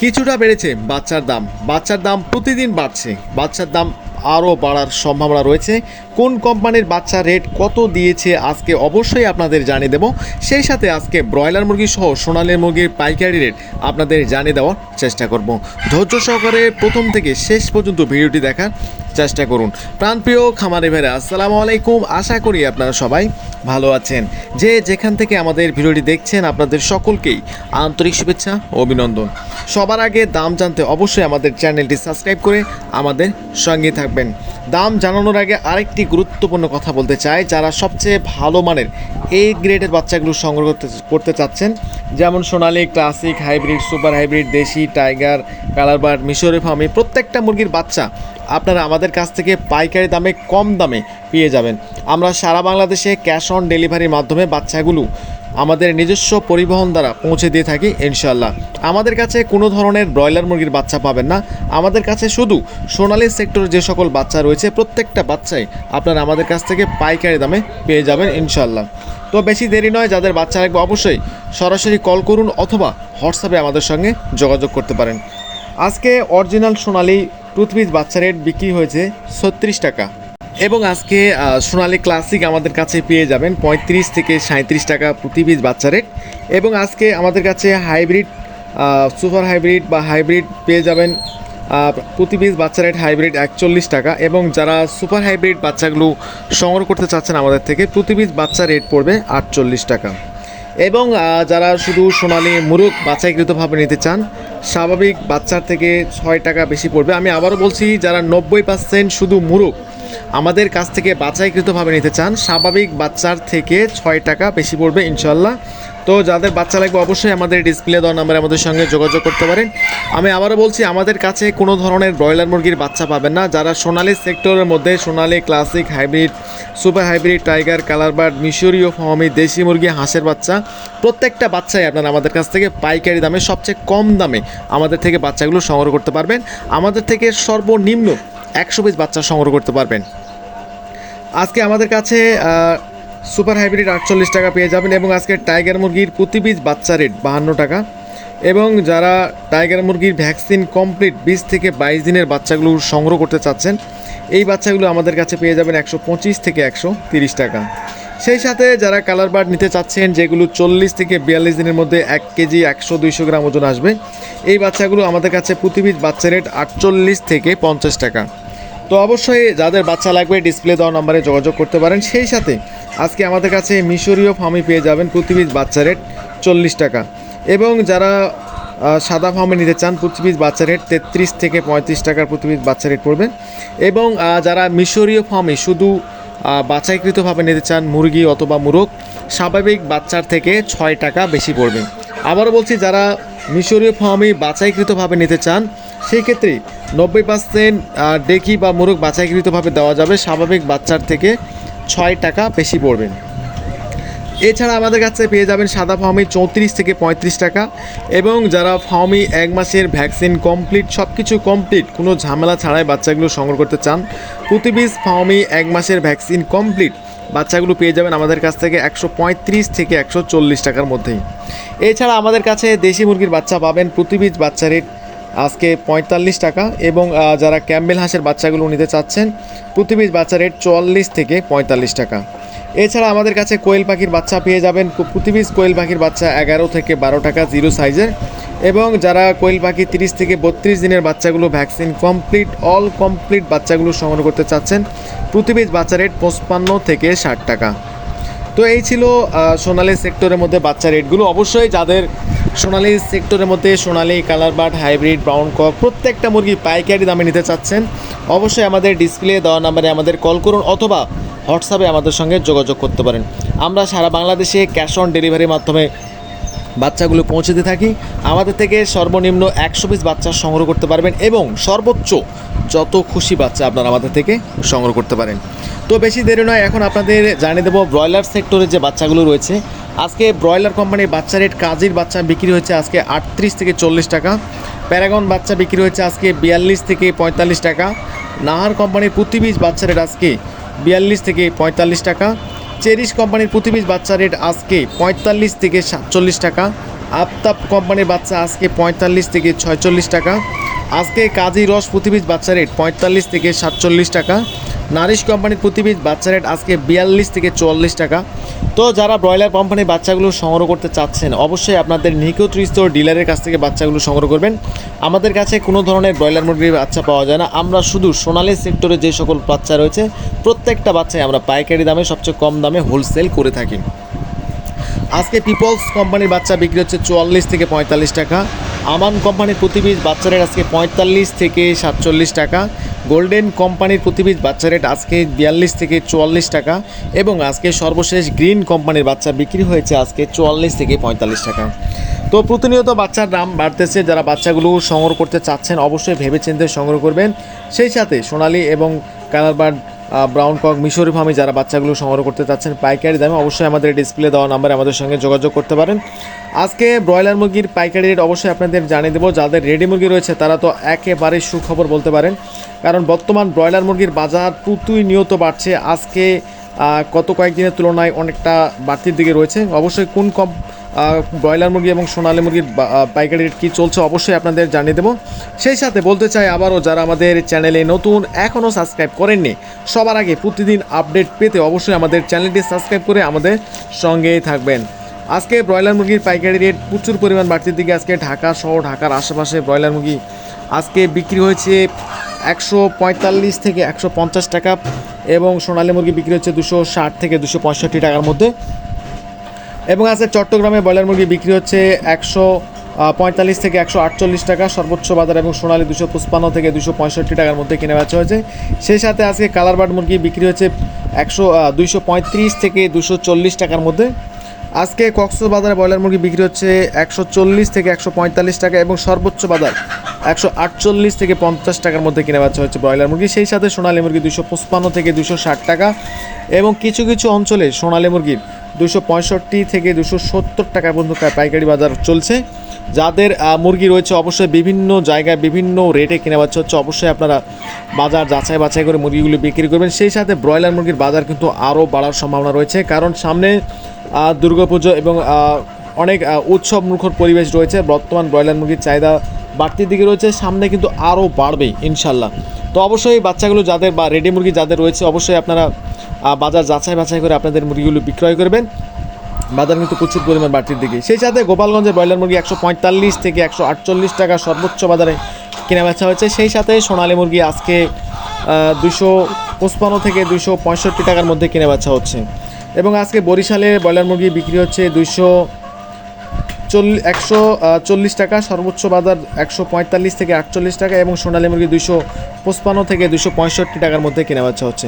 কিছুটা বেড়েছে বাচ্চার দাম। বাচ্চার দাম প্রতিদিন বাড়ছে। বাচ্চার দাম আরও বাড়ার সম্ভাবনা রয়েছে। কোন কোম্পানির বাচ্চা রেট কত দিয়েছে আজকে অবশ্যই আপনাদের জানিয়ে দেব। সেই সাথে আজকে ব্রয়লার মুরগি সহ সোনালী মুরগির পাইকারি রেট আপনাদের জানিয়ে দেওয়ার চেষ্টা করব। ধৈর্য সহকারে প্রথম থেকে শেষ পর্যন্ত ভিডিওটি দেখার চেষ্টা করুন। প্রাণপ্রিয় খামারে ভেরা আসসালামু আলাইকুম। আশা করি আপনারা সবাই ভালো আছেন। যে যেখান থেকে আমাদের ভিডিওটি দেখছেন, আপনাদের সকলকেই আন্তরিক শুভেচ্ছা, অভিনন্দন। সবার আগে দাম জানতে অবশ্যই আমাদের চ্যানেলটি সাবস্ক্রাইব করে আমাদের সঙ্গে থাকবেন। দাম জানানোর আগে আরেকটি গুরুত্বপূর্ণ কথা বলতে চাই। যারা সবচেয়ে ভালো মানের এই গ্রেডের বাচ্চাগুলো সংগ্রহ করতে করতে চাচ্ছেন, যেমন Sonali, classic, hybrid, super hybrid, দেশি, টাইগার কালারবার্ড মিশরি ফার্মি, প্রত্যেকটা মুরগির বাচ্চা আপনারা আমাদের কাছ থেকে পাইকারি দামে কম দামে পেয়ে যাবেন। আমরা সারা বাংলাদেশে ক্যাশ অন ডেলিভারির মাধ্যমে বাচ্চাগুলো আমাদের নিজস্ব পরিবহন দ্বারা পৌঁছে দিয়ে থাকি ইনশাল্লাহ আমাদের কাছে কোনো ধরনের ব্রয়লার মুরগির বাচ্চা পাবেন না। আমাদের কাছে শুধু সোনালী সেক্টরের যে সকল বাচ্চা রয়েছে, প্রত্যেকটা বাচ্চাই আপনারা আমাদের কাছ থেকে পাইকারি দামে পেয়ে যাবেন ইনশাল্লাহ তো বেশি দেরি নয়, যাদের বাচ্চা লাগবে অবশ্যই সরাসরি কল করুন অথবা হোয়াটসঅ্যাপে আমাদের সঙ্গে যোগাযোগ করতে পারেন। আজকে অরিজিনাল সোনালি টুথপিস বাচ্চা রেট বিক্রি হয়েছে ছত্রিশ টাকা। এবং আজকে সোনালি ক্লাসিক আমাদের কাছে পেয়ে যাবেন পঁয়ত্রিশ থেকে সাঁত্রিশ টাকা প্রতি বাচ্চা রেট এবং আজকে আমাদের কাছে হাইব্রিড সুপার হাইব্রিড বা হাইব্রিড পেয়ে যাবেন প্রতি বাচ্চা রেট হাইব্রিড একচল্লিশ টাকা। এবং যারা সুপার হাইব্রিড বাচ্চাগুলো সংগ্রহ করতে চাচ্ছেন আমাদের থেকে প্রতি বাচ্চা রেট পড়বে আটচল্লিশ টাকা। এবং যারা শুধু সোনালি মুরুক বাছাইকৃতভাবে নিতে চান, স্বাভাবিক বাচ্চার থেকে ছয় টাকা বেশি পড়বে। আমি আবারও বলছি, যারা নব্বই পার্সেন্ট শুধু মুরগ আমাদের কাছ থেকে বাছাইকৃতভাবে নিতে চান, স্বাভাবিক বাচ্চার থেকে ছয় টাকা বেশি পড়বে ইনশাল্লাহ। তো যাদের বাচ্চা লাগবে অবশ্যই আমাদের ডিসপ্লে দেওয়া নাম্বারে আমাদের সঙ্গে যোগাযোগ করতে পারেন। আমি আবারও বলছি, আমাদের কাছে কোনো ধরনের ব্রয়লার মুরগির বাচ্চা পাবেন না। যারা সোনালি সেক্টরের মধ্যে, Sonali classic hybrid super hybrid tiger colour bird মিশরীয় ফর্মি, দেশি মুরগি, হাঁসের বাচ্চা, প্রত্যেকটা বাচ্চাই আপনারা আমাদের কাছ থেকে পাইকারি দামে, সবচেয়ে কম দামে আমাদের থেকে বাচ্চাগুলো সংগ্রহ করতে পারবেন। আমাদের থেকে সর্বনিম্ন একশো পিস বাচ্চা সংগ্রহ করতে পারবেন। আজকে আমাদের কাছে সুপার হাইব্রিড আটচল্লিশ টাকা পেয়ে যাবেন এবং আজকে টাইগার মুরগির প্রতি পিস বাচ্চা রেট বাহান্ন টাকা। এবং যারা টাইগার মুরগির ভ্যাকসিন কমপ্লিট বিশ থেকে বাইশ দিনের বাচ্চাগুলো সংগ্রহ করতে চাচ্ছেন, এই বাচ্চাগুলো আমাদের কাছে পেয়ে যাবেন একশো পঁচিশ থেকে একশো তিরিশ টাকা। সেই সাথে যারা কালার বার্ড নিতে চাচ্ছেন, যেগুলো চল্লিশ থেকে বিয়াল্লিশ দিনের মধ্যে এক কেজি একশো দুইশো গ্রাম ওজন আসবে, এই বাচ্চাগুলো আমাদের কাছে প্রতি বাচ্চা রেট আটচল্লিশ থেকে পঞ্চাশ টাকা। তো অবশ্যই যাদের বাচ্চা লাগবে ডিসপ্লে দেওয়া নম্বরে যোগাযোগ করতে পারেন। সেই সাথে আজকে আমাদের কাছে মিশরীয় ফার্মি পেয়ে যাবেন প্রতি বাচ্চা রেট চল্লিশ টাকা। এবং যারা সাদা ফার্মে নিতে চান প্রতি বাচ্চা রেট তেত্রিশ থেকে পঁয়ত্রিশ টাকার প্রতি বাচ্চা রেট পড়বে এবং যারা মিশরীয় ফার্মে শুধু বাছাইকৃতভাবে নিতে চান মুরগি অথবা মুরগ, স্বাভাবিক বাচ্চার থেকে ছয় টাকা বেশি পড়বে। আবারও বলছি, যারা মিশরীয় ফার্মে বাছাইকৃতভাবে নিতে চান সেই ক্ষেত্রে নব্বই পার্সেন্ট ডেকি বা মোরগ বাছাইকৃতভাবে দেওয়া যাবে। স্বাভাবিক বাচ্চার থেকে ছয় টাকা বেশি পড়বেন এছাড়া আমাদের কাছে পেয়ে যাবেন সাদা ফার্মি চৌত্রিশ থেকে পঁয়ত্রিশ টাকা এবং যারা ফার্মি এক মাসের ভ্যাকসিন কমপ্লিট সব কিছু কমপ্লিট, কোনো ঝামেলা ছাড়াই বাচ্চাগুলো সংগ্রহ করতে চান, প্রতি পিস ফার্মি এক মাসের ভ্যাকসিন কমপ্লিট, বাচ্চাগুলো পেয়ে যাবেন আমাদের কাছ থেকে একশো পঁয়ত্রিশ থেকে একশো চল্লিশ টাকার মধ্যেই। এছাড়া আমাদের কাছে দেশি মুরগির বাচ্চা পাবেন, প্রতি পিস বাচ্চা রেট আজকে পঁয়তাল্লিশ টাকা এবং যারা ক্যাম্বেল হাঁসের বাচ্চাগুলো নিতে চাচ্ছেন প্রতি বাচ্চা রেট চুয়াল্লিশ থেকে পঁয়তাল্লিশ টাকা। এছাড়া আমাদের কাছে কোয়েল পাখির বাচ্চা পেয়ে যাবেন। প্রতি কোয়েল পাখির বাচ্চা এগারো থেকে বারো টাকা, জিরো সাইজের। এবং যারা কোয়েল পাখি তিরিশ থেকে বত্রিশ দিনের বাচ্চাগুলো ভ্যাকসিন কমপ্লিট, অল কমপ্লিট বাচ্চাগুলো সংগ্রহ করতে চাচ্ছেন প্রতি বাচ্চা রেট পঁচপান্ন থেকে ষাট টাকা। তো এই ছিল সোনালী সেক্টরের মধ্যে বাচ্চা রেটগুলো। অবশ্যই যাদের সোনালী সেক্টরের মধ্যে Sonali, colour bird hybrid, brown cock প্রত্যেকটা মুরগি পাইকারি দামে নিতে চাচ্ছেন। অবশ্যই আমাদের ডিসপ্লে দেওয়া নাম্বারে আমাদের কল করুন অথবা হোয়াটসঅ্যাপে আমাদের সঙ্গে যোগাযোগ করতে পারেন। আমরা সারা বাংলাদেশে ক্যাশ অন ডেলিভারির মাধ্যমে বাচ্চাগুলো পৌঁছে দিয়ে থাকি। আমাদের থেকে সর্বনিম্ন একশো পিস বাচ্চা সংগ্রহ করতে পারবেন এবং সর্বোচ্চ যত খুশি বাচ্চা আপনারা আমাদের থেকে সংগ্রহ করতে পারেন। তো বেশি দেরি নয়, এখন আপনাদের জানিয়ে দেবো ব্রয়লার সেক্টরের যে বাচ্চাগুলো রয়েছে আজকে ব্রয়লার কোম্পানির বাচ্চা রেট কাজের বাচ্চা বিক্রি হচ্ছে আজকে আটত্রিশ থেকে চল্লিশ টাকা। প্যারাগন বাচ্চা বিক্রি হচ্ছে আজকে বিয়াল্লিশ থেকে পঁয়তাল্লিশ টাকা। নাহার কোম্পানির প্রতি বাচ্চা রেট আজকে বিয়াল্লিশ থেকে পঁয়তাল্লিশ টাকা। চেরিশ কোম্পানির প্রতি বাচ্চা রেট আজকে পঁয়তাল্লিশ থেকে সাতচল্লিশ টাকা। আফতাব কোম্পানির বাচ্চা আজকে পঁয়তাল্লিশ থেকে ছয়চল্লিশ টাকা। আজকে কাজী রস প্রতিপিস বাচ্চা রেট পঁয়তাল্লিশ থেকে সাতচল্লিশ টাকা। নারিশ কোম্পানির প্রতিপিস বাচ্চা রেট আজকে বিয়াল্লিশ থেকে চুয়াল্লিশ টাকা। তো যারা ব্রয়লার কোম্পানি বাচ্চাগুলো সংগ্রহ করতে চাচ্ছেন, অবশ্যই আপনাদের নিকটস্থ ডিলারের কাছ থেকে বাচ্চাগুলো সংগ্রহ করবেন। আমাদের কাছে কোনো ধরনের ব্রয়লার মুরগির বাচ্চা পাওয়া যায় না। আমরা শুধু সোনালি সেক্টরে যে সকল বাচ্চা রয়েছে, প্রত্যেকটা বাচ্চাই আমরা পাইকারি দামে, সবচেয়ে কম দামে হোলসেল করে থাকি। আজকে পিপলস কোম্পানির বাচ্চা বিক্রি হচ্ছে চুয়াল্লিশ থেকে পঁয়তাল্লিশ টাকা। আমান কোম্পানির প্রতি পিস বাচ্চা রেট আজকে পঁয়তাল্লিশ থেকে সাতচল্লিশ টাকা। গোল্ডেন কোম্পানির প্রতি পিস বাচ্চা রেট আজকে বিয়াল্লিশ থেকে চুয়াল্লিশ টাকা। এবং আজকে সর্বশেষ গ্রিন কোম্পানির বাচ্চা বিক্রি হয়েছে আজকে চুয়াল্লিশ থেকে পঁয়তাল্লিশ টাকা। তো প্রতিনিয়ত বাচ্চার দাম বাড়তেছে। যারা বাচ্চাগুলো সংগ্রহ করতে চাচ্ছেন, অবশ্যই ভেবেচিন্তে সংগ্রহ করবেন। সেই সাথে সোনালি এবং কালার বার্ড ব্রাউন কক মিশরি ফার্মে যারা বাচ্চাগুলো সংগ্রহ করতে চাচ্ছেন পাইকারি দামে অবশ্যই আমাদের ডিসপ্লে দেওয়া নাম্বারে আমাদের সঙ্গে যোগাযোগ করতে পারেন। আজকে ব্রয়লার মুরগির পাইকারি রেট অবশ্যই আপনাদের জানিয়ে দেবো। যাদের রেডি মুরগি রয়েছে, তারা তো একেবারে সুখবর বলতে পারেন। কারণ বর্তমান ব্রয়লার মুরগির বাজার প্রতিনিয়ত বাড়ছে। আজকে গত কয়েকদিনের তুলনায় অনেকটা বাড়তির দিকে রয়েছে। অবশ্যই কোন কম ব্রয়লার মুরগি এবং সোনালী মুরগির পাইকারি রেট কী চলছে অবশ্যই আপনাদের জানিয়ে দেবো। সেই সাথে বলতে চাই আবারও যারা আমাদের চ্যানেলে নতুন, এখনও সাবস্ক্রাইব করেননি, সবার আগে প্রতিদিন আপডেট পেতে অবশ্যই আমাদের চ্যানেলটি সাবস্ক্রাইব করে আমাদের সঙ্গেই থাকবেন। আজকে ব্রয়লার মুরগির পাইকারি রেট প্রচুর পরিমাণ বাড়তির দিকে আজকে ঢাকা সহ ঢাকার আশেপাশে ব্রয়লার মুরগি আজকে বিক্রি হয়েছে একশো পঁয়তাল্লিশ থেকে একশো পঞ্চাশ টাকা এবং সোনালী মুরগি বিক্রি হচ্ছে দুশো ষাট থেকে দুশো পঁয়ষট্টি টাকার মধ্যে। এবং আজকে চট্টগ্রামে ব্রয়লার মুরগি বিক্রি হচ্ছে একশো পঁয়তাল্লিশ থেকে একশো আটচল্লিশ টাকা, সর্বোচ্চ বাজার এবং সোনালী দুশো পঁচপান্ন থেকে দুশো পঁয়ষট্টি টাকার মধ্যে কিনে বেচা হয়েছে। সেই সাথে আজকে কালার বার্ড মুরগি বিক্রি হচ্ছে একশো দুইশো পঁয়ত্রিশ থেকে দুশো চল্লিশ টাকার মধ্যে। আজকে কক্সবাজারে ব্রয়লার মুরগি বিক্রি হচ্ছে একশো চল্লিশ থেকে একশো পঁয়তাল্লিশ টাকা এবং সর্বোচ্চ বাজার একশো আটচল্লিশ থেকে পঞ্চাশ টাকার মধ্যে কিনে বেচা হচ্ছে ব্রয়লার মুরগি। সেই সাথে সোনালী মুরগি দুশো পঁচপান্ন থেকে দুশো ষাট টাকা এবং কিছু কিছু অঞ্চলে সোনালী মুরগির দুশো পঁয়ষট্টি থেকে দুশো সত্তর টাকা পর্যন্ত পাইকারি বাজার চলছে। যাদের মুরগি রয়েছে অবশ্যই বিভিন্ন জায়গায় বিভিন্ন রেটে কেনা বাচ্চা হচ্ছে। অবশ্যই আপনারা বাজার যাচাই বাছাই করে মুরগিগুলি বিক্রি করবেন। সেই সাথে ব্রয়লার মুরগির বাজার কিন্তু আরও বাড়ার সম্ভাবনা রয়েছে। কারণ সামনে দুর্গাপুজো এবং অনেক উৎসব মুখর পরিবেশ রয়েছে। বর্তমান ব্রয়লার মুরগির চাহিদা বাড়তির দিকে রয়েছে, সামনে কিন্তু আরও বাড়বে, ইনশাল্লাহ। তো অবশ্যই বাচ্চাগুলো যাদের বা রেডি মুরগি যাদের রয়েছে, অবশ্যই আপনারা বাজার যাচাই বাছাই করে আপনাদের মুরগিগুলো বিক্রয় করবেন। বাজার কিন্তু প্রচুর পরিমাণ বাড়তির দিকে। সেই সাথে গোপালগঞ্জে ব্রয়লার মুরগি একশো পঁয়তাল্লিশ থেকে একশো আটচল্লিশ টাকা সর্বোচ্চ বাজারে কেনা বেচা হয়েছে। সেই সাথে সোনালী মুরগি আজকে দুশো পঁচপান্ন থেকে দুশো পঁয়ষট্টি টাকার মধ্যে কেনা বেচা হচ্ছে। এবং আজকে বরিশালে ব্রয়লার মুরগি বিক্রি হচ্ছে দুশো চল্লিশ একশো চল্লিশ টাকা, সর্বোচ্চ বাজার একশো পঁয়তাল্লিশ থেকে আটচল্লিশ টাকা এবং সোনালী মুরগি দুশো পঁচপান্ন থেকে দুশো পঁয়ষট্টি টাকার মধ্যে কেনা বেচা হচ্ছে।